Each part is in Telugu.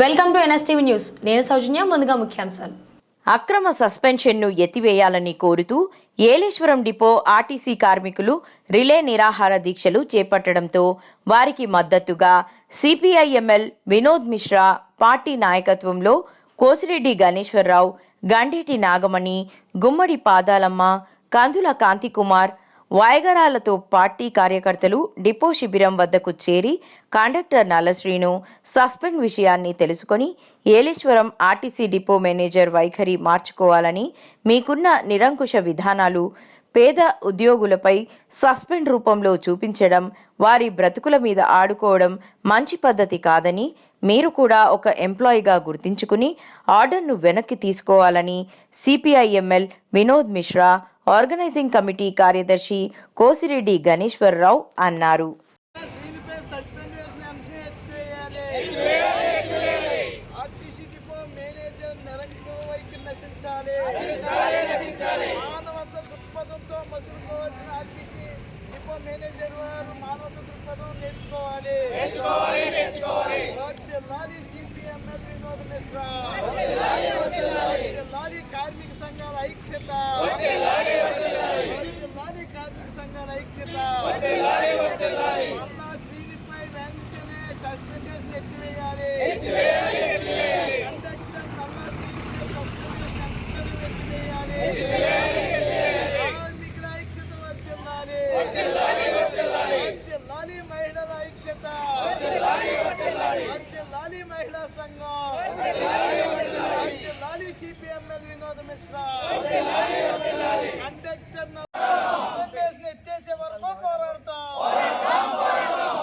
Welcome to NSTV news. నేను సౌజన్య ముందుగా ముఖ్యాంశాలు. అక్రమ సస్పెన్షన్ను ఎత్తివేయాలని కోరుతూ ఏలేశ్వరం డిపో ఆర్టీసీ కార్మికులు రిలే నిరాహార దీక్షలు చేపట్టడంతో వారికి మద్దతుగా సిపిఐఎంఎల్ వినోద్ మిశ్రా పార్టీ నాయకత్వంలో కోసిరెడ్డి గణేశ్వరరావు గండేటి నాగమణి గుమ్మడి పాదాలమ్మ కందుల కాంతికుమార్ వాయగరాలతో పార్టీ కార్యకర్తలు డిపో శిబిరం వద్దకు చేరి కండక్టర్ నల్లశ్రీను సస్పెండ్ విషయాన్ని తెలుసుకొని ఏలేశ్వరం ఆర్టీసీ డిపో మేనేజర్ వైఖరి మార్చుకోవాలని మీకున్న నిరంకుశ విధానాలు పేద ఉద్యోగులపై సస్పెండ్ రూపంలో చూపించడం వారి బ్రతుకుల మీద ఆడుకోవడం మంచి పద్ధతి కాదని మీరు కూడా ఒక ఎంప్లాయీగా గుర్తించుకుని ఆర్డర్ను వెనక్కి తీసుకోవాలని CPIML Vinod Mishra organising committee కార్యదర్శి కోసిరెడ్డి గణేశ్వరరావు అన్నారు. మేనేజర్ వారు మానవత దృక్పథం నేర్చుకోవాలి వర్ధిల్లాలి సిపిఎంఎల్ వినోద్ మిశ్రా. ఎత్తేసే వరకు పోరాడతాం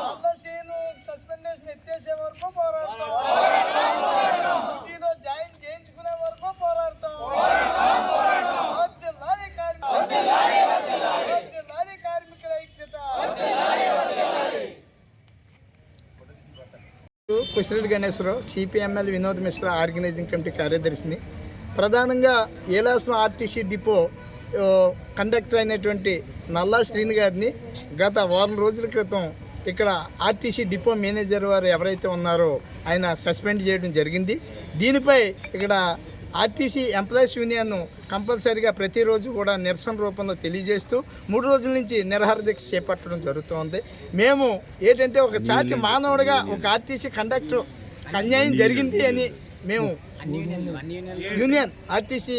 నల్లసీను సస్పెండేషన్ ఎత్తేసే వరకు పోరాడతాం డ్యూటీలో జాయిన్ చేయించుకునే వరకు పోరాడతాం వర్ధిల్లాలి కార్మిక వర్ధిల్లాలి కార్మికుల ఐక్యత Kusireddy Ganeswara Rao CPML Vinod Mishra organising committee కార్యదర్శిని ప్రధానంగా ఏలాసం ఆర్టీసీ డిపో కండక్టర్ అయినటువంటి నల్లా శ్రీని గారిని గత వారం రోజుల క్రితం ఇక్కడ ఆర్టీసీ డిపో మేనేజర్ వారు ఎవరైతే ఉన్నారో ఆయన సస్పెండ్ చేయడం జరిగింది. దీనిపై ఇక్కడ ఆర్టీసీ ఎంప్లాయీస్ యూనియన్ కంపల్సరీగా ప్రతిరోజు కూడా నిరసన రూపంలో తెలియజేస్తూ మూడు రోజుల నుంచి నిరహార దీక్ష చేపట్టడం జరుగుతోంది. మేము ఏంటంటే ఒక చాటి మానవుడిగా ఒక ఆర్టీసీ కండక్టర్ అన్యాయం జరిగింది అని మేము యూనియన్ ఆర్టీసీ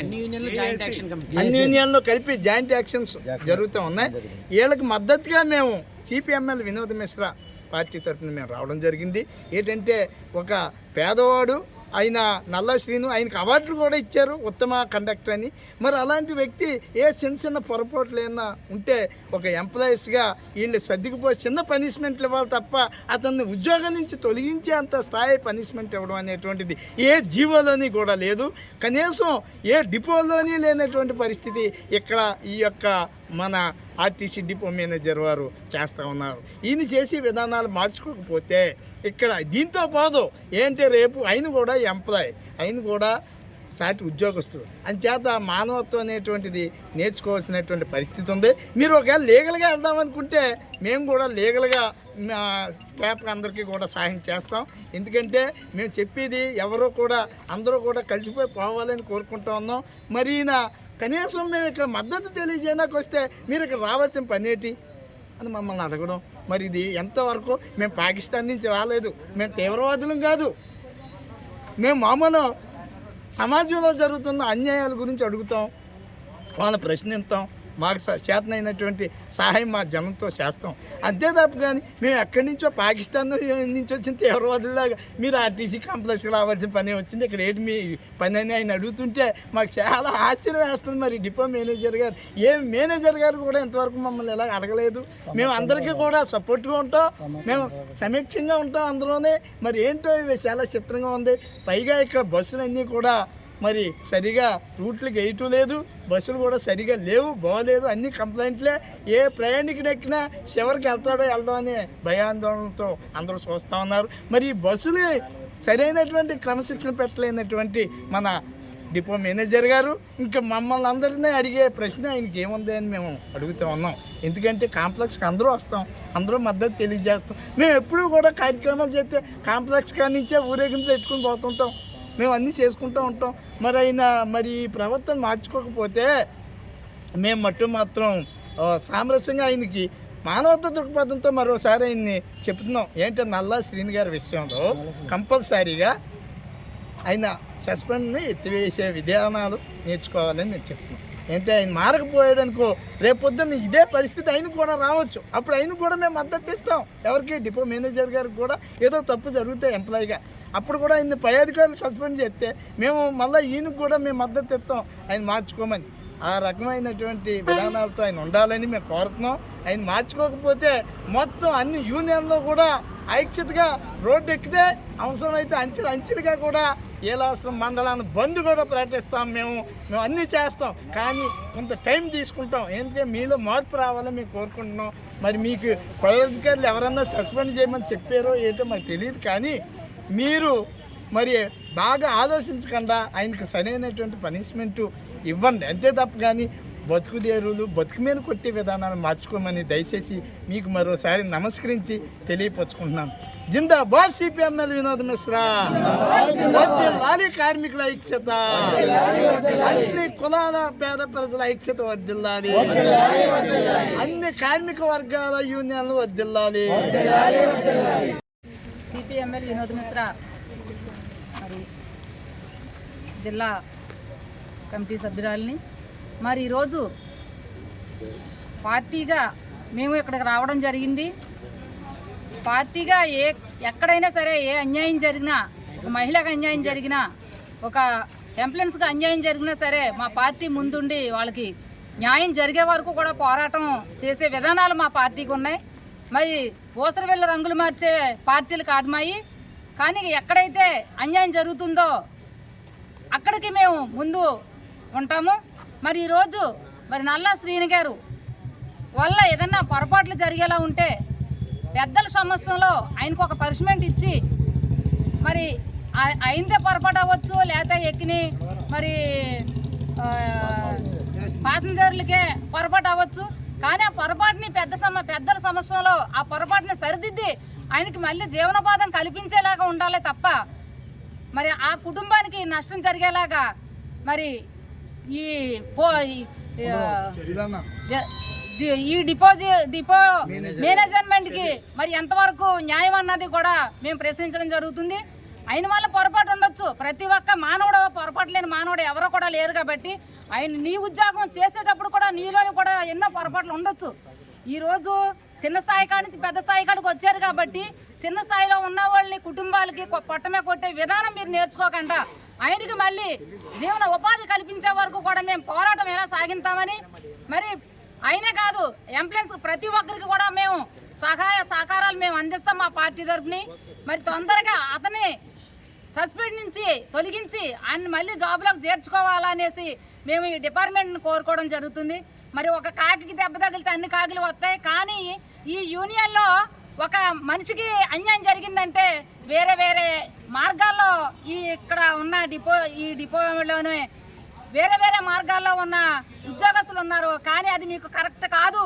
అన్ని యూనియన్లు జాయింట్ యాక్షన్ కమిటీ అన్ని యూనియన్లో కలిపి జాయింట్ యాక్షన్స్ జరుగుతూ ఉన్నాయి. వీళ్ళకి మద్దతుగా మేము సిపిఎంఎల్ వినోద్ మిశ్రా పార్టీ తరఫున మేము రావడం జరిగింది. ఏంటంటే ఒక పేదవాడు ఆయన నల్ల శ్రీను ఆయనకు అవార్డులు కూడా ఇచ్చారు ఉత్తమ కండక్టర్ అని. మరి అలాంటి వ్యక్తి ఏ చిన్న చిన్న పొరపాట్లు ఏమన్నా ఉంటే ఒక ఎంప్లాయీస్గా వీళ్ళు సర్దికిపోయి చిన్న పనిష్మెంట్లు ఇవ్వాలి తప్ప అతన్ని ఉద్యోగం నుంచి తొలగించే అంత స్థాయి పనిష్మెంట్ ఇవ్వడం అనేటువంటిది ఏ జీవోలోని కూడా లేదు. కనీసం ఏ డిపోలోని లేనటువంటి పరిస్థితి ఇక్కడ ఈ యొక్క మన ఆర్టీసీ డిపో మేనేజర్ వారు చేస్తూ ఉన్నారు. ఈయన చేసే విధానాలు మార్చుకోకపోతే ఇక్కడ దీంతో పోదు ఏంటి రేపు ఆయన కూడా ఎంప్లాయ్ ఆయన కూడా సాటి ఉద్యోగస్తుడు అంచేత మానవత్వం అనేటువంటిది నేర్చుకోవాల్సినటువంటి పరిస్థితి ఉంది. మీరు ఒకవేళ లీగల్గా వెళ్దాం అనుకుంటే మేము కూడా లీగల్గా మా స్టాఫ్ అందరికీ కూడా సహాయం చేస్తాం. ఎందుకంటే మేము చెప్పేది ఎవరో కూడా అందరూ కూడా కలిసిపోయి పోవాలని కోరుకుంటా ఉన్నాం. మరి కనీసం మేము ఇక్కడ మద్దతు తెలియజేయడానికి వస్తే మీరు ఇక్కడ రావాల్సిన పని ఏంటి? అని మమ్మల్ని అడగడం. మరి ఇది ఎంతవరకు? మేము పాకిస్తాన్ నుంచి రాలేదు. మేము తీవ్రవాదులం కాదు. మేము మామూలు సమాజంలో జరుగుతున్న అన్యాయాల గురించి అడుగుతాం. వాళ్ళని ప్రశ్నిస్తాం. మాకు చేతనైనటువంటి సహాయం మా జనంతో చేస్తాం. అంతే తప్ప కానీ మేము ఎక్కడి నుంచో పాకిస్తాన్ నుంచి వచ్చిన తీవ్రవాదులాగా మీరు ఆర్టీసీ కాంప్లెక్స్కి రావాల్సిన పని వచ్చింది? ఇక్కడ ఏంటి మీ పని అని ఆయన అడుగుతుంటే మాకు చాలా ఆశ్చర్యం వేస్తుంది మరి డిపో మేనేజర్ గారు. ఏ మేనేజర్ గారు కూడా ఇంతవరకు మమ్మల్ని ఎలా అడగలేదు. మేము అందరికీ కూడా సపోర్ట్గా ఉంటాం. మేము సమీక్షంగా ఉంటాం అందులోనే. మరి ఏంటో ఇవి చాలా చిత్రంగా ఉంది. పైగా ఇక్కడ బస్సులన్నీ కూడా మరి సరిగా రూట్లు గేయటం లేదు బస్సులు కూడా సరిగా లేవు బాగోలేదు అన్ని కంప్లైంట్లే. ఏ ప్రయాణికుడు ఎక్కినా చివరికి వెళ్తాడో వెళ్ళడం అనే భయాందోళనతో అందరూ చూస్తూ ఉన్నారు. మరి ఈ బస్సులే సరైనటువంటి క్రమశిక్షణ పెట్టలేనటువంటి మన డిపో మేనేజర్ గారు ఇంకా మమ్మల్ని అందరినీ అడిగే ప్రశ్న ఆయనకి ఏముంది అని మేము అడుగుతూ ఉన్నాం. ఎందుకంటే కాంప్లెక్స్కి అందరూ వస్తాం అందరూ మద్దతు తెలియజేస్తాం. మేము ఎప్పుడూ కూడా కార్యక్రమాలు చేస్తే కాంప్లెక్స్ కానించే నుంచే ఊరేగింపు తెచ్చుకొని పోతుంటాం. మేము అన్నీ చేసుకుంటూ ఉంటాం. మరి ఆయన మరి ప్రవర్తన మార్చుకోకపోతే మేము మట్టు మాత్రం సామరస్యంగా ఆయనకి మానవత దృక్పథంతో మరోసారి ఆయన్ని చెప్తున్నాం. ఏంటంటే నల్లా శ్రీని గారి విషయంలో కంపల్సరీగా ఆయన సస్పెండ్ని ఎత్తివేసే విధానాలు నేర్చుకోవాలని నేను చెప్తున్నాను. ఏంటి ఆయన మారకపోయాడనుకో రేపొద్దున్న ఇదే పరిస్థితి ఆయన కూడా రావచ్చు. అప్పుడు ఆయన కూడా మేము మద్దతు ఇస్తాం. ఎవరికి? డిపో మేనేజర్ గారికి కూడా ఏదో తప్పు జరుగుతాయి ఎంప్లాయీగా అప్పుడు కూడా ఆయన పై అధికారులు సస్పెండ్ చేస్తే మేము మళ్ళీ ఈయనకు కూడా మేము మద్దతు ఇస్తాం. ఆయన మార్చుకోమని. ఆ రకమైనటువంటి విధానాలతో ఆయన ఉండాలని మేము కోరుతున్నాం. ఆయన మార్చుకోకపోతే మొత్తం అన్ని యూనియన్లో కూడా ఐక్యతగా రోడ్డు ఎక్కితే అవసరమైతే అంచెలు అంచెలుగా కూడా ఏలాశ్రమం మండలాన్ని బంద్ కూడా ప్రకటిస్తాం మేము. మేము అన్నీ చేస్తాం. కానీ కొంత టైం తీసుకుంటాం. ఎందుకంటే మీలో మార్పు రావాలని మేము కోరుకుంటున్నాం. మరి మీకు పై ఎవరన్నా సస్పెండ్ చేయమని చెప్పారో ఏంటో మాకు తెలియదు. కానీ మీరు మరి బాగా ఆలోచించకుండా ఆయనకు సరైనటువంటి పనిష్మెంట్ ఇవ్వండి. అంతే తప్ప కానీ బతుకుదేరులు బతుకు మీద కొట్టే విధానాలు మార్చుకోమని దయచేసి మీకు మరోసారి నమస్కరించి తెలియపరుచుకుంటున్నాను. జిందాబాద్ సిపిఎంఎల్ వినోద్ మిశ్రా. వద్దిల్లాలి కార్మికుల ఐక్యత. అన్ని కులాల పేద ప్రజల ఐక్యత వద్దిల్లాలి అన్ని కార్మిక వర్గాల యూనియన్లు వద్దిల్లాలి సిపిఎంఎల్ వినోద్ మిశ్రా. మరి జిల్లా కమిటీ సభ్యురాలని. మరి ఈరోజు పార్టీగా మేము ఇక్కడికి రావడం జరిగింది. పార్టీగా ఏ ఎక్కడైనా సరే ఏ అన్యాయం జరిగినా ఒక మహిళకు అన్యాయం జరిగినా ఒక ఎంప్లాయన్స్కి అన్యాయం జరిగినా సరే మా పార్టీ ముందుండి వాళ్ళకి న్యాయం జరిగే వరకు కూడా పోరాటం చేసే విధానాలు మా పార్టీకి ఉన్నాయి. మరి ఊసరవెల్ల రంగులు మార్చే పార్టీలు కాదు మాయి. కానీ ఎక్కడైతే అన్యాయం జరుగుతుందో అక్కడికి మేము ముందు ఉంటాము. మరి ఈరోజు మరి నల్లా శ్రీని గారు వల్ల ఏదన్నా పొరపాట్లు జరిగేలా ఉంటే పెద్దల సమస్యలో ఆయనకు ఒక పనిష్మెంట్ ఇచ్చి మరి అయిందే పొరపాటు అవ్వచ్చు లేకపోతే ఎక్కిని మరి పాసెంజర్లకే పొరపాటు అవ్వచ్చు. కానీ ఆ పొరపాటుని పెద్ద సమ పెద్దల సమస్యలో ఆ పొరపాటుని సరిదిద్ది ఆయనకి మళ్ళీ జీవనోపాధం కల్పించేలాగా ఉండాలి తప్ప మరి ఆ కుటుంబానికి నష్టం జరిగేలాగా మరి ఈ పో ఈ- డిపాజిట్ డిపో మేనేజ్మెంట్కి మరి ఎంతవరకు న్యాయం అన్నది కూడా మేము ప్రశ్నించడం జరుగుతుంది. ఆయన వల్ల పొరపాటు ఉండొచ్చు. ప్రతి ఒక్క మానవుడు పొరపాటు లేని మానవుడు ఎవరో కూడా లేరు కాబట్టి ఆయన నీ ఉద్యోగం చేసేటప్పుడు కూడా నీలోని కూడా ఎన్నో పొరపాట్లు ఉండొచ్చు. ఈ రోజు చిన్న స్థాయి కాడి నుంచి పెద్ద స్థాయి కాడికి వచ్చారు కాబట్టి చిన్న స్థాయిలో ఉన్న వాళ్ళని కుటుంబాలకి పొట్టమే కొట్టే విధానం మీరు నేర్చుకోకుండా ఆయనకి మళ్ళీ జీవన ఉపాధి కల్పించే వరకు కూడా మేము పోరాటం ఎలా సాగిస్తామని మరి అయినే కాదు ఎంప్లాయన్స్ ప్రతి ఒక్కరికి కూడా మేము సహాయ సహకారాలు మేము అందిస్తాం మా పార్టీ తరఫుని. మరి తొందరగా అతని సస్పెండ్ నుంచి తొలగించి ఆయన మళ్ళీ జాబ్లోకి చేర్చుకోవాలనేసి మేము ఈ డిపార్ట్మెంట్ని కోరుకోవడం జరుగుతుంది. మరి ఒక కాకి దెబ్బ తగిలితే అన్ని కాకులు వస్తాయి. కానీ ఈ యూనియన్లో ఒక మనిషికి అన్యాయం జరిగిందంటే వేరే వేరే మార్గాల్లో ఈ ఇక్కడ ఉన్న డిపో ఈ డిపోలోనే వేరే వేరే మార్గాల్లో ఉన్న ఉద్యోగస్తులు ఉన్నారు. కానీ అది మీకు కరెక్ట్ కాదు.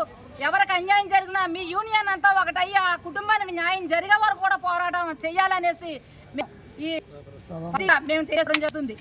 ఎవరికి అన్యాయం జరిగినా మీ యూనియన్ అంతా ఒకటయ్యి ఆ కుటుంబానికి న్యాయం జరిగే వరకు కూడా పోరాటం చేయాలనేసి ఈ మేము తెలియడం జరుగుతుంది.